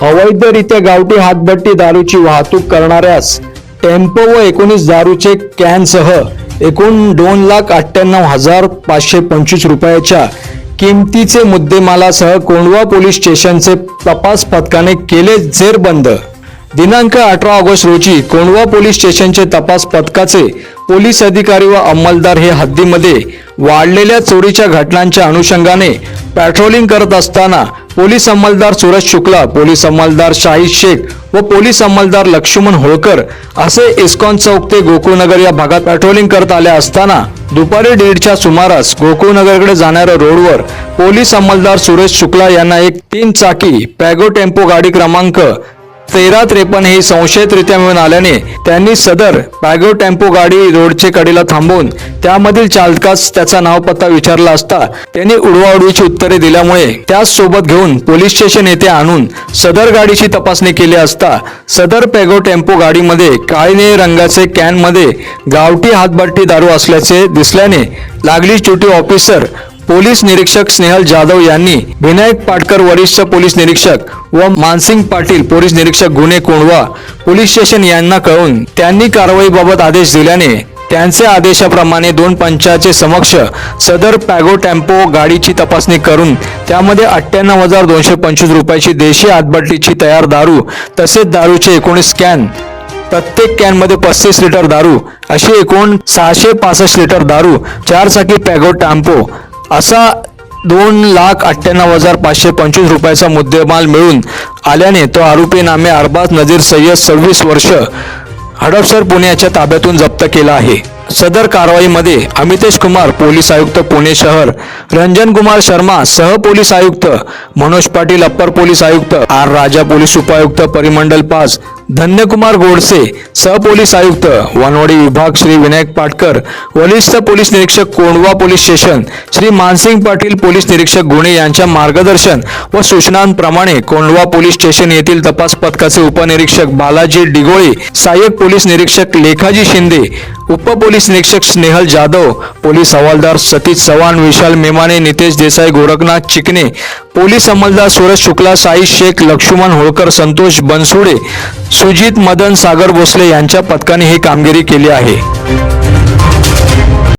अवैधरित्या गावठी हातभट्टी दारूची वाहतूक करणाऱ्यास टेम्पो व एकोणीस दारूचे कॅनसह एकूण दोन लाख अठ्ठ्याण्णव हजार पाचशे पंचवीस रुपयाच्या किमतीचे मुद्देमालासह कोंडवा पोलीस स्टेशनचे तपास पथकाने केले जेरबंद दिनांक अठरा ऑगस्ट रोजी कोंडवा पोलीस स्टेशनचे तपास पथकाचे पोलीस अधिकारी व अंमलदार हे हद्दीमध्ये वाढलेल्या चोरीच्या घटनांच्या अनुषंगाने पॅट्रोलिंग करत असताना पोलीस अंमलदार सुरज शुक्ला पोलीस अंमलदार शाहिद शेख व पोलीस अंमलदार लक्ष्मण होळकर असे इस्कॉन चौक ते गोकुळनगर या भागात पॅट्रोलिंग करत आले असताना दुपारी दीडच्या सुमारास गोकुळनगरकडे जाणाऱ्या रोडवर पोलीस अंमलदार सुरेश शुक्ला यांना एक तीन चाकी पॅगो टेम्पो गाडी क्रमांक तेरा त्रेपन्न ही संशयितरित्या मिळून आल्याने त्यांनी सदर पॅगो टेम्पो गाडी रोडचे कडेला थांबवून त्यामधील चालकास त्याचा नाव पत्ता विचारला असता त्यांनी उडवाउडवीची उत्तरे दिल्यामुळे त्याच सोबत घेऊन पोलीस स्टेशन येथे आणून सदर गाडीची तपासणी केली असता सदर पॅगो टेम्पो गाडीमध्ये काळी रंगाचे कॅनमध्ये गावठी हातभट्टी दारू असल्याचे दिसल्याने लागली ड्युटी ऑफिसर पोलीस निरीक्षक स्नेहल जाधव यांनी विनायक पाटकर वरिष्ठ पोलीस निरीक्षक व मानसिंग पाटील पोलीस निरीक्षक गुन्हे कोंडवा पोलीस स्टेशन यांना कळवून त्यांनी कारवाईबाबत आदेश दिल्याने त्यांच्या आदेशाप्रमाणे दोन पंचाचे समक्ष सदर पॅगो टेम्पो गाडीची तपासणी करून त्यामध्ये अठ्ठ्याण्णव हजार दोनशे पंचवीस रुपयाची देशी आतबट्टीची तयार दारू तसेच दारूचे एकोणीस कॅन प्रत्येक कॅनमध्ये पस्तीस लिटर दारू अशी एकूण सहाशे पासष्ट लिटर दारू चारचाकी पॅगो टॅम्पो असा दोन लाख अठ्ठ्याण्णव हजार पाचशे पंचवीस रुपयाचा मुद्देमाल मिळून आल्याने तो आरोपी नामे अरबाज नजीर सय्यद सव्वीस वर्ष हडपसर पुण्याच्या ताब्यातून जप्त केला आहे. सदर कारवाईमध्ये अमितेश कुमार पोलीस आयुक्त पुणे शहर रंजन कुमार शर्मा सह पोलीस आयुक्त मनोज पाटील अप्पर पोलीस आयुक्त आर राजा पोलीस उपायुक्त परिमंडल पाच धन्यकुमार गोडसे सहपोलीस आयुक्त वनवाडी विभाग श्री विनायक पाटकर वरिष्ठ पोलीस निरीक्षक Kondhwa police station Shri Mansing Patil police निरीक्षक गुणे यांच्या मार्गदर्शन व सूचनांप्रमाणे कोंडवा पोलीस स्टेशन येथील तपास पथकाचे उपनिरीक्षक बालाजी डिगोळे सहाय्यक पोलीस निरीक्षक लेखाजी शिंदे उप पोलीस निरीक्षक स्नेहल जाधव पोलीस हवालदार सतीश चव्हाण विशाल मेमाने नितेश देसाई गोरखनाथ चिकणे पोलीस अंमलदार सूरज शुक्ला साई शेख लक्ष्मण होळकर संतोष बनसुडे सुजित मदन सागर भोसले यांच्या पथकाने ही कामगिरी केली आहे.